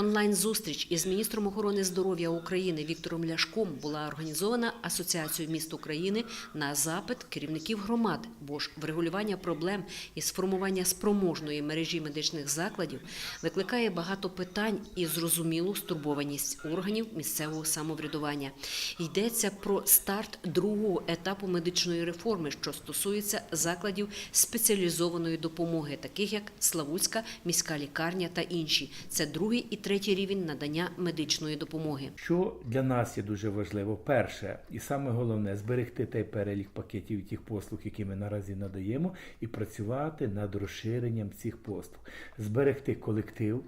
Онлайн-зустріч із міністром охорони здоров'я України Віктором Ляшком була організована Асоціацією міст України на запит керівників громад, бо ж врегулювання проблем із формування спроможної мережі медичних закладів викликає багато питань і зрозумілу стурбованість органів місцевого самоврядування. Йдеться про старт другого етапу медичної реформи, що стосується закладів спеціалізованої допомоги, таких як Славутська міська лікарня та інші. Це другий і третій рівень надання медичної допомоги. Що для нас є дуже важливо, перше і саме головне зберегти той перелік пакетів тих послуг, які ми наразі надаємо, і працювати над розширенням цих послуг, зберегти колектив,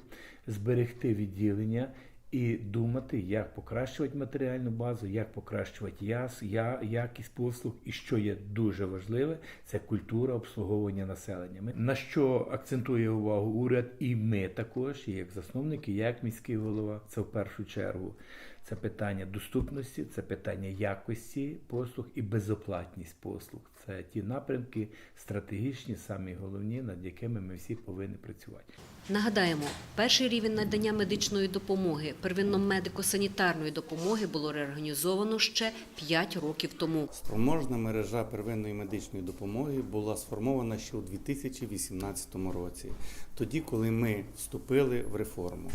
зберегти відділення. І думати, як покращувати матеріальну базу, як покращувати яс, я, якість послуг, і що є дуже важливе, це культура обслуговування населення. Ми- На що акцентує увагу уряд, і ми також, як засновники, як міський голова, це в першу чергу. Це питання доступності, це питання якості послуг і безоплатність послуг. Це ті напрямки стратегічні, самі головні, над якими ми всі повинні працювати. Нагадаємо, перший рівень надання медичної допомоги, первинно-медико-санітарної допомоги було реорганізовано ще 5 років тому. Спроможна мережа первинної медичної допомоги була сформована ще у 2018 році, тоді, коли ми вступили в реформу.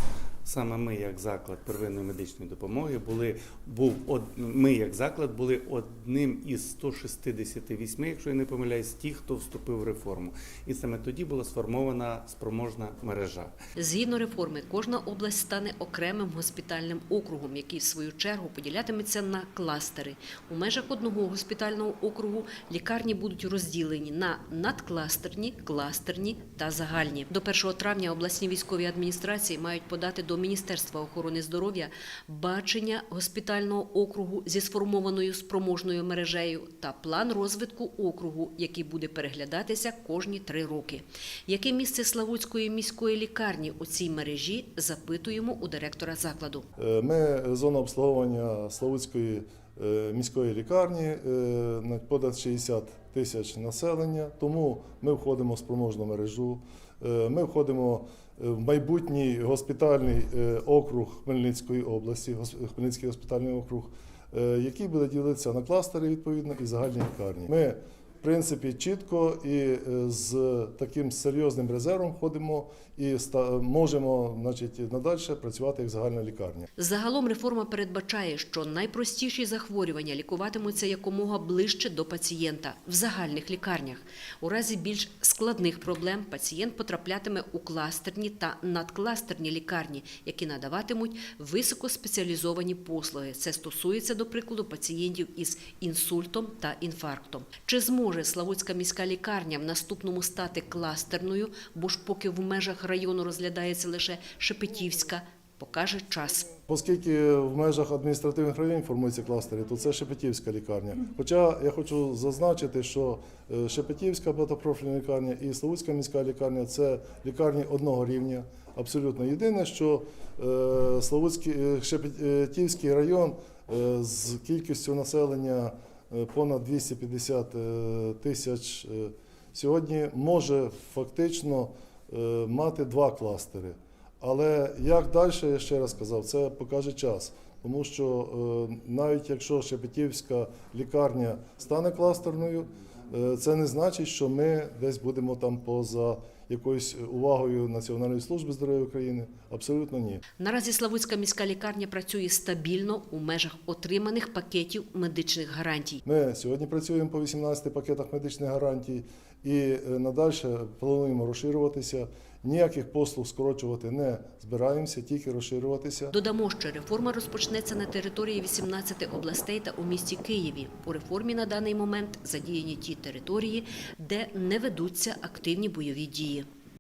Саме ми, як заклад первинної медичної допомоги, були був од, ми, як заклад, були одним із 168, якщо я не помиляюсь, тих, хто вступив в реформу. І саме тоді була сформована спроможна мережа. Згідно реформи, кожна область стане окремим госпітальним округом, який в свою чергу поділятиметься на кластери. У межах одного госпітального округу лікарні будуть розділені на надкластерні, кластерні та загальні. До 1 травня обласні військові адміністрації мають подати до Міністерства охорони здоров'я бачення госпітального округу зі сформованою спроможною мережею та план розвитку округу, який буде переглядатися кожні три роки. Яке місце Славутської міської лікарні у цій мережі запитуємо у директора закладу. Е, Ми зона обслуговування Славутської е, міської лікарні е, на понад 60 тисяч населення, тому ми входимо в спроможну мережу. Ми входимо майбутній госпітальний е, округ Хмельницької області, Хмельницький госпітальний округ, е, який буде ділитися на кластери відповідно і загальні лікарні. Ми принципі, чітко і е, з таким серйозним резервом ходимо і можемо значить, надальше працювати як загальна лікарня. Загалом реформа передбачає, що найпростіші захворювання лікуватимуться якомога ближче до пацієнта в загальних лікарнях. У разі більш складних проблем пацієнт потраплятиме у кластерні та надкластерні лікарні, які надаватимуть високоспеціалізовані послуги. Це стосується, до прикладу, пацієнтів із інсультом та інфарктом. Чи зможе Славутська міська лікарня в наступному стати кластерною, бо ж поки в межах району розглядається лише Шепетівська, покаже час. Оскільки в межах адміністративних районів формуються кластери, то це Шепетівська лікарня. Хоча я хочу зазначити, що е, Шепетівська багатопрофільна лікарня і Славутська міська лікарня це лікарні одного рівня. Абсолютно єдине, що е, Славутський е, Шепетівський район з кількістю населення понад 250 е, тисяч е, сьогодні може фактично е, мати два кластери. Але як далі, я ще раз сказав, це покаже час. Тому що е, навіть якщо Шепетівська лікарня стане кластерною, е, це не значить, що ми десь будемо там поза якоюсь увагою Національної служби здоров'я України. Абсолютно ні. Наразі Славутська міська лікарня працює стабільно у межах отриманих пакетів медичних гарантій. Ми сьогодні працюємо по 18 пакетах медичних гарантій і е, надальше плануємо розширюватися. Ніяких послуг скорочувати не збираємося, тільки розширюватися. Додамо, що реформа розпочнеться на території 18 областей та у місті Києві. У реформі на даний момент задіяні ті території, де не ведуться активні бойові дії.